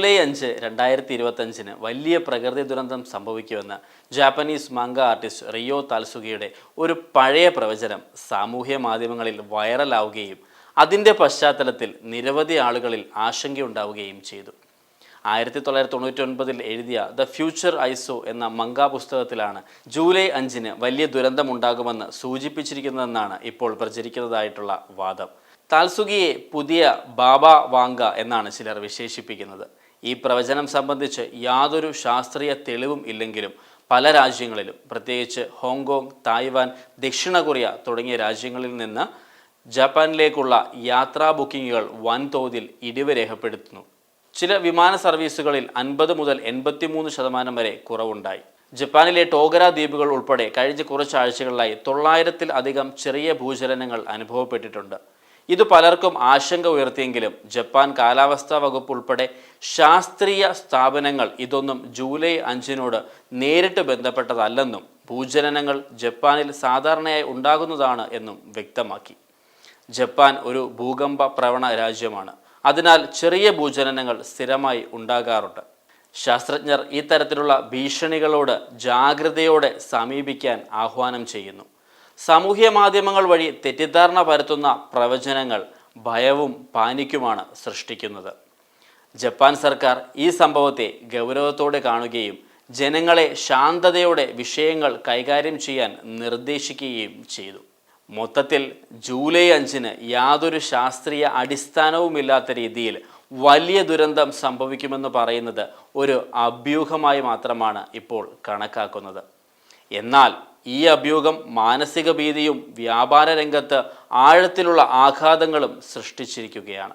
July അഞ്ച് രണ്ടായിരത്തി ഇരുപത്തഞ്ചിന് വലിയ പ്രകൃതി ദുരന്തം സംഭവിക്കുമെന്ന് ജാപ്പനീസ് മംഗ ആർട്ടിസ്റ്റ് റിയോ താൽസുഗയുടെ ഒരു പഴയ പ്രവചനം സാമൂഹ്യ മാധ്യമങ്ങളിൽ വൈറലാവുകയും അതിന്റെ പശ്ചാത്തലത്തിൽ നിരവധി ആളുകളിൽ ആശങ്കയുണ്ടാവുകയും ചെയ്തു. ആയിരത്തി തൊള്ളായിരത്തി തൊണ്ണൂറ്റി ഒൻപതിൽ എഴുതിയ ദ ഫ്യൂച്ചർ ഐസോ എന്ന മംഗ പുസ്തകത്തിലാണ് ജൂലൈ അഞ്ചിന് വലിയ ദുരന്തമുണ്ടാകുമെന്ന് സൂചിപ്പിച്ചിരിക്കുന്നതെന്നാണ് ഇപ്പോൾ പ്രചരിക്കുന്നതായിട്ടുള്ള വാദം. താൽസുഗിയെ പുതിയ ബാബ വാങ്ക എന്നാണ് ചിലർ വിശേഷിപ്പിക്കുന്നത്. ഈ പ്രവചനം സംബന്ധിച്ച് യാതൊരു ശാസ്ത്രീയ തെളിവും ഇല്ലെങ്കിലും പല രാജ്യങ്ങളിലും പ്രത്യേകിച്ച് ഹോങ്കോങ് തായ്വാൻ ദക്ഷിണ കൊറിയ തുടങ്ങിയ രാജ്യങ്ങളിൽ നിന്ന് ജപ്പാനിലേക്കുള്ള യാത്രാ ബുക്കിങ്ങുകൾ വൻതോതിൽ ഇടിവ് രേഖപ്പെടുത്തുന്നു. ചില വിമാന സർവീസുകളിൽ അൻപത് മുതൽ എൺപത്തിമൂന്ന് ശതമാനം വരെ കുറവുണ്ടായി. ജപ്പാനിലെ ടോഗര ദ്വീപുകൾ ഉൾപ്പെടെ കഴിഞ്ഞ കുറച്ചാഴ്ചകളിലായി തൊള്ളായിരത്തിൽ അധികം ചെറിയ ഭൂചലനങ്ങൾ അനുഭവപ്പെട്ടിട്ടുണ്ട്. ഇത് പലർക്കും ആശങ്ക ഉയർത്തിയെങ്കിലും ജപ്പാൻ കാലാവസ്ഥാ വകുപ്പ് ഉൾപ്പെടെ ശാസ്ത്രീയ സ്ഥാപനങ്ങൾ ഇതൊന്നും ജൂലൈ അഞ്ചിനോട് നേരിട്ട് ബന്ധപ്പെട്ടതല്ലെന്നും ഭൂചലനങ്ങൾ ജപ്പാനിൽ സാധാരണയായി ഉണ്ടാകുന്നതാണ് എന്നും വ്യക്തമാക്കി. ജപ്പാൻ ഒരു ഭൂകമ്പ പ്രവണ രാജ്യമാണ്. അതിനാൽ ചെറിയ ഭൂചലനങ്ങൾ സ്ഥിരമായി ഉണ്ടാകാറുണ്ട്. ശാസ്ത്രജ്ഞർ ഈ തരത്തിലുള്ള ഭീഷണികളോട് ജാഗ്രതയോടെ സമീപിക്കാൻ ആഹ്വാനം ചെയ്യുന്നു. സാമൂഹ്യ മാധ്യമങ്ങൾ വഴി തെറ്റിദ്ധാരണ പരത്തുന്ന പ്രവചനങ്ങൾ ഭയവും പാനിക്കുമാണ് സൃഷ്ടിക്കുന്നത്. ജപ്പാൻ സർക്കാർ ഈ സംഭവത്തെ ഗൗരവത്തോടെ കാണുകയും ജനങ്ങളെ ശാന്തതയോടെ വിഷയങ്ങൾ കൈകാര്യം ചെയ്യാൻ നിർദ്ദേശിക്കുകയും ചെയ്തു. മൊത്തത്തിൽ ജൂലൈ അഞ്ചിന് യാതൊരു ശാസ്ത്രീയ അടിസ്ഥാനവുമില്ലാത്ത രീതിയിൽ വലിയ ദുരന്തം സംഭവിക്കുമെന്ന് പറയുന്നത് ഒരു അഭ്യൂഹമായി മാത്രമാണ് ഇപ്പോൾ കണക്കാക്കുന്നത്. എന്നാൽ ഈ അഭ്യൂഹം മാനസിക ഭീതിയും വ്യാപാര രംഗത്ത് ആഴത്തിലുള്ള ആഘാതങ്ങളും സൃഷ്ടിച്ചിരിക്കുകയാണ്.